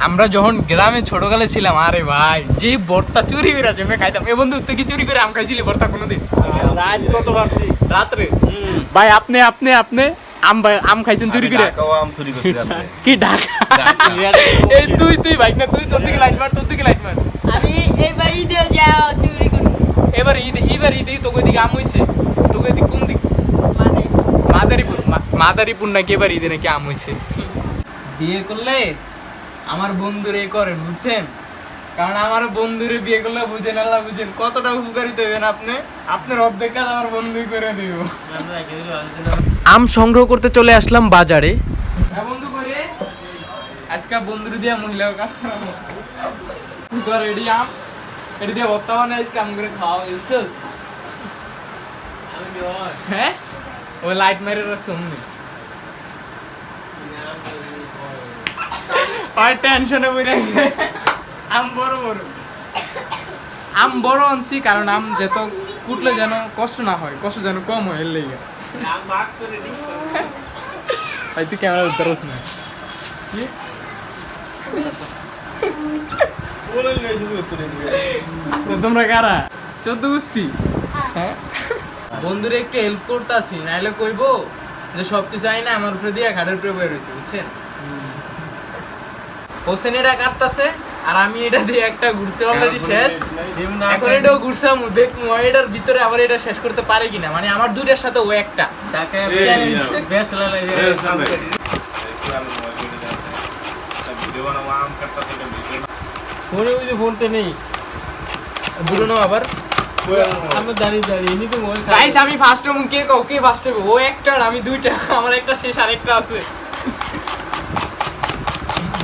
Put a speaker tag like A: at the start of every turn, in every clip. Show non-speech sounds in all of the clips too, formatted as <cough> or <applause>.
A: আমরা যখন গ্রামে ছোটকালে ছিলাম আরে ভাই যে বর্তা চুরি করে জমে খাইতাম। এ বন্ধু তুই কি চুরি করে আম খাইছিলি বর্তা কোনোদিন?
B: রাত কত পারছি
A: রাত্রে? ভাই আপনি আপনি আপনি আম ভাই- আম খাইছেন চুরি করে?
C: আম চুরি করছি <laughs>
A: কি ঢাকা <laughs> এই তুই তুই ভাই না তুই তোর দিকে লাইট মার তোর দিকে লাইট মার।
D: আমি এবার ঈদে যা চুরি করছি।
A: এবার ঈদ এবার ঈদে তোকে দিকে আম হইছে। তোকে দিক কোন দিক? মাদারীপুর মা- মাদারীপুর নাকি এবার ঈদে নাকি আম হইছে। বিয়ে করলে আমার বন্ধুর এ করেন বুঝছেন? কারণ আমার বন্ধুরে বিয়ে করলে বুঝেন আল্লাহ বুঝেন কতটা উপকারিত হবেন আপনি? আপনার অর্ধেক কাজ আমার বন্ধুই করে দিব। আম সংগ্রহ করতে চলে আসলাম বাজারে। হ্যাঁ বন্ধু করে। আজকে বন্ধুর দিয়া মহিলা কাজ করাবো। তোর রেডি আম? এটি দিয়ে বর্তমানে আজকে আম করে খাওয়া বুঝছিস? হ্যাঁ? ওই লাইট মেরে রাখছে অমনি আর টেনশনে বই রাখছে আম বড় বড়। আম বড় আনছি কারণ আম যেত কুটলে যেন কষ্ট না হয়, কষ্ট যেন কম হয় এর লেগে। ভাই, তুই ক্যামেরা ধরস না। তোমরা কারা? চোদ্দ গোষ্ঠী? হ্যাঁ? বন্ধুরে একটু হেল্প করতেছি, নাইলে কইবো যে সব কিছু আই না আমার উপরে দিয়ে ঘাটের উপরে বয়ে রয়েছে বুঝছেন? হোসেন এটা কাটতাছে আর আমি এটা দিয়ে একটা ঘুরছে অলরেডি শেষ। এখন এটাও ঘুরছাম দেখব এটার ভিতরে আবার এটা শেষ করতে পারে কিনা। মানে আমার দুইটার সাথে ও একটা।
C: আম
B: ফোনে ফোনতে নেই।
A: ঘুরনো আবার।
B: আমি দাঁড়িয়ে দাঁড়িয়ে এমনি তো
A: গাইস আমি ফার্স্ট হব কে কে ফার্স্ট ও একটা আর আমি দুইটা আমার একটা শেষ আর একটা আছে।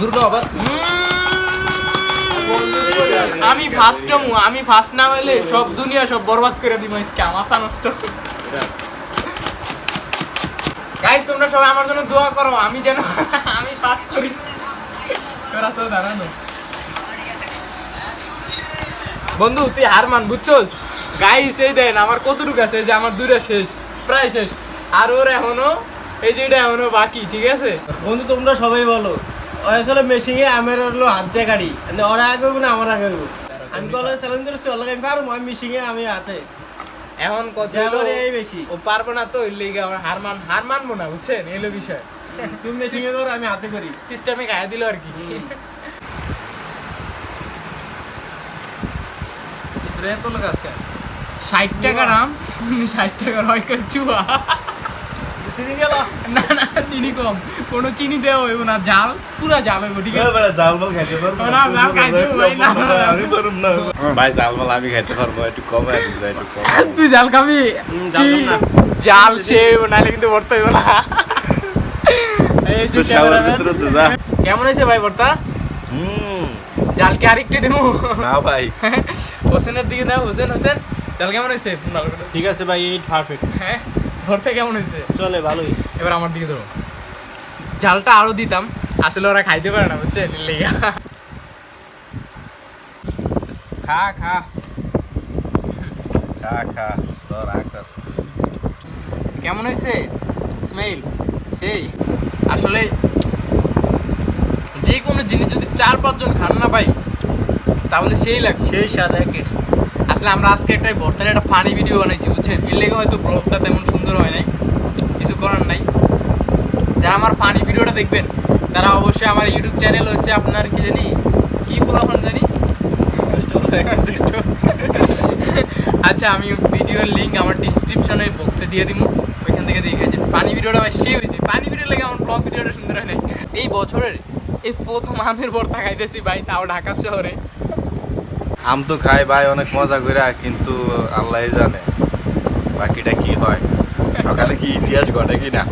A: দুটো আবার আমি ফার্স্ট আমি ফার্স্ট না হইলে সব দুনিয়া সব বরবাদ করে দিব আজকে নষ্ট। গাইস তোমরা সবাই আমার জন্য দোয়া করো আমি যেন আমি ফার্স্ট করি। তোরা তো দাঁড়ানো বন্ধু তুই হার মান বুঝছস? গাইস এই দেন আমার কতটুকু আছে? যে আমার দূরে শেষ প্রায় শেষ। আর ওর এখনও এই যে এটা এখনও বাকি ঠিক আছে?
B: বন্ধু তোমরা সবাই বলো। ওই আসলে মেশিনে আমের হলো হাত দিয়ে গাড়ি। মানে ওরা আগে না আমার আগে আমি কলেজ চ্যালেঞ্জ করেছি ওর আমি পারব আমি মেশিনে আমি হাতে।
A: এখন কথা হলো
B: এই বেশি।
A: ও পারব না তো ওই লেগে আমার হার মান হার মানবো না বুঝছেন? এলো বিষয়।
B: তুমি মেশিনে করো আমি হাতে করি।
A: সিস্টেমে গায়ে দিল আর কি। আজকে ষাট টাকা দাম ষাট টাকার হয় চুয়া
B: গেল
A: না না চিনি কম। কোনো চিনি হইব না জাল পুরা জাল হইব ঠিক আছে?
C: বেড়া জাল মাল খাইতে পারব।
A: না, না, খাইতে ভাই, না, না, না।
C: আমি পারুম না। ভাই জাল মাল আমি খাইতে পারব একটু কম একটু কম।
A: তুই জাল খাবি?
B: জাল না।
A: জাল সে নাহলে কিন্তু ভর্তা হইব না। এই যে কেমন হয়েছে ভাই ভর্তা
C: হুম।
A: জালকে আরেকটু দেবো
C: না ভাই।
A: হোসেনের দিকে দাও হোসেন হোসেন। জাল কেমন হয়েছে?
B: ঠিক আছে ভাই এইট পারফেক্ট
A: হ্যাঁ। ভর্তা কেমন হয়েছে?
B: চলে ভালোই।
A: এবার আমার দিকে ধরো। জালটা আরও দিতাম আসলে ওরা খাইতে পারে না বুঝছেন? এর লেগা। খা খা।
C: খা খা তোর আকার
A: কেমন হয়েছে? স্মেল সেই। আসলে যে কোনো জিনিস যদি চার পাঁচজন খান না ভাই তাহলে সেই লাগে
B: সেই স্বাদ একে
A: আসলে আমরা আজকে একটা বর্তমানে একটা ফানি ভিডিও বানাইছি, বুঝছেন? এর লেগে হয়তো ব্লগটা তেমন সুন্দর হয় নাই। কিছু করার নাই। যারা আমার ফানি ভিডিওটা দেখবেন, তারা অবশ্যই আমার ইউটিউব চ্যানেল হচ্ছে আপনার কি জানি, কি ফোলাফোন জানি? <laughs> আচ্ছা আমি ভিডিওর লিঙ্ক আমার ডিসক্রিপশনের বক্সে দিয়ে দিব ওইখান থেকে দেখেছেন পানি ভিডিওটা ভাই সে হয়েছে। পানি ভিডিও লেগে আমার ব্লগ ভিডিওটা সুন্দর হয় নাই। এই বছরের এই প্রথম আমের ভর্তা খাইতেছি ভাই, তাও ঢাকা শহরে।
C: আম তো খাই ভাই, অনেক মজা করে কিন্তু আল্লাহ জানে বাকিটা কি হয়। সকালে কি ইতিহাস ঘটে কি না